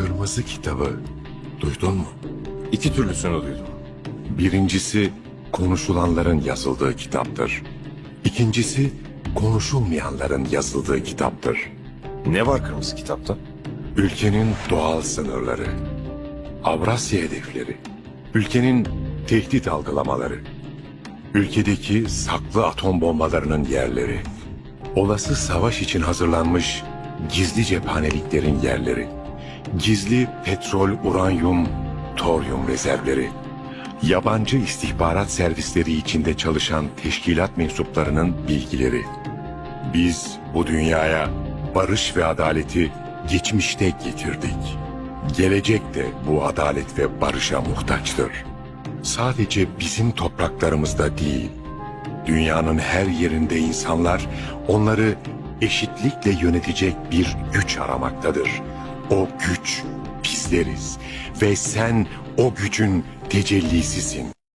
Kırmızı kitabı duydun mu? İki türlüsünü duydum. Birincisi konuşulanların yazıldığı kitaptır. İkincisi konuşulmayanların yazıldığı kitaptır. Ne var kırmızı kitapta? Ülkenin doğal sınırları, Avrasya hedefleri, ülkenin tehdit algılamaları, ülkedeki saklı atom bombalarının yerleri, olası savaş için hazırlanmış gizli cephaneliklerin yerleri, gizli petrol, uranyum, toryum rezervleri, yabancı istihbarat servisleri içinde çalışan teşkilat mensuplarının bilgileri, biz bu dünyaya barış ve adaleti geçmişte getirdik. Gelecek de bu adalet ve barışa muhtaçtır. Sadece bizim topraklarımızda değil, dünyanın her yerinde insanlar onları eşitlikle yönetecek bir güç aramaktadır. O güç bizleriz ve sen o gücün tecellisisin.